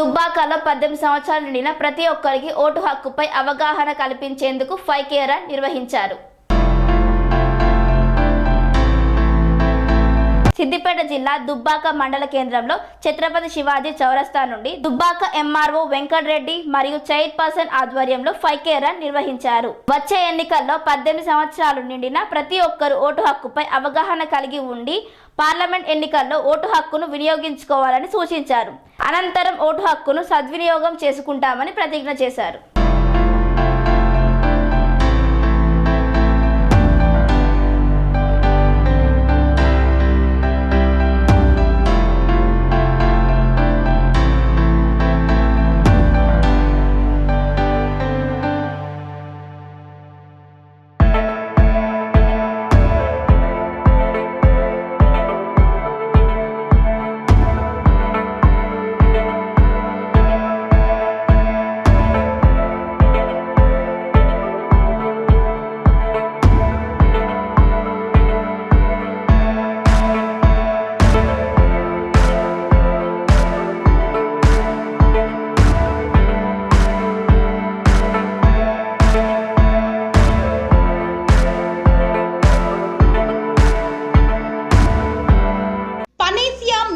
దుబ్బాకలో పద్దెనిమిది సంవత్సరాలు నిండిన ప్రతి ఒక్కరికి ఓటు హక్కుపై అవగాహన కల్పించేందుకు ఫైకేరా కేరా నిర్వహించారు. సిద్దిపేట జిల్లా దుబ్బాక మండల కేంద్రంలో ఛత్రపతి శివాజీ చౌరస్తా నుండి దుబ్బాక ఎంఆర్ఓ వెంకటరెడ్డి మరియు చైర్పర్సన్ ఆధ్వర్యంలో ఫైవ్ కే రన్ నిర్వహించారు. వచ్చే ఎన్నికల్లో పద్దెనిమిది సంవత్సరాలు నిండిన ప్రతి ఒక్కరు ఓటు హక్కుపై అవగాహన కలిగి ఉండి పార్లమెంట్ ఎన్నికల్లో ఓటు హక్కును వినియోగించుకోవాలని సూచించారు. అనంతరం ఓటు హక్కును సద్వినియోగం చేసుకుంటామని ప్రతిజ్ఞ చేశారు.